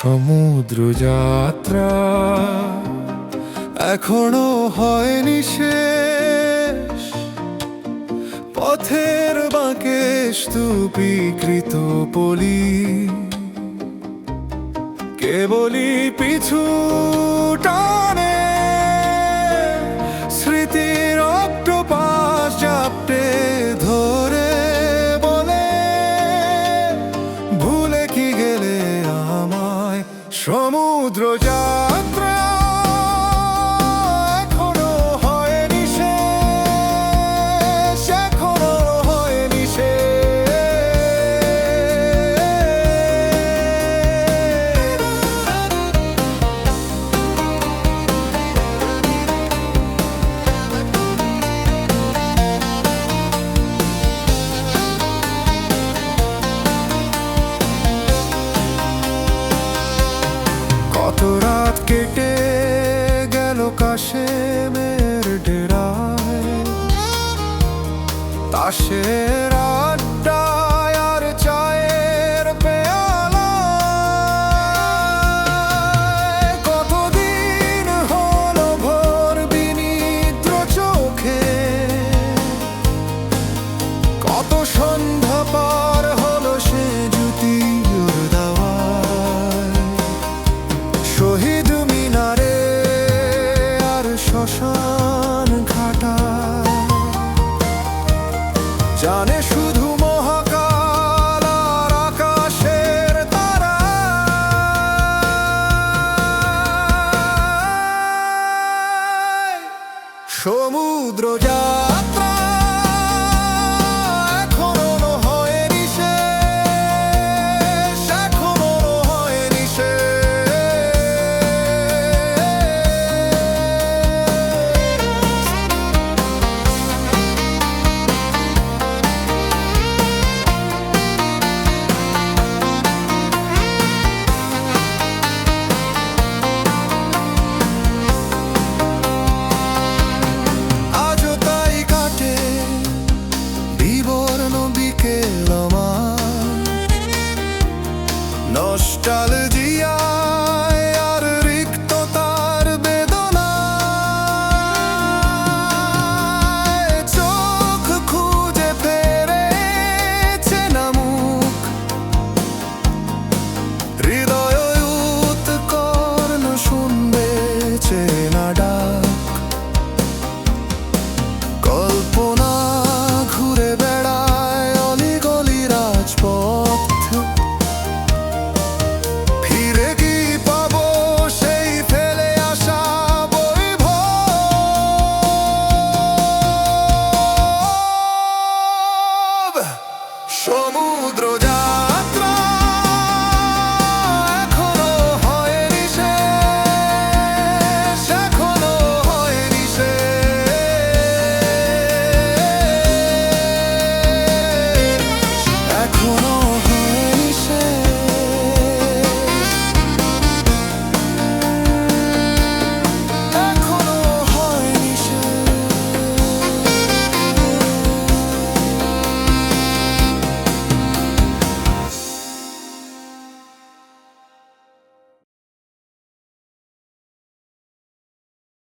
সমুদ্র যাত্রা এখনও হয়নি শেষ। পথের বাঁকে স্তূপীকৃত বলি কেবলই পিছু টানে সমুদ্র যাত্র पाशे मेर डेरा है ताशेर drogar. নষ্টালজিয়া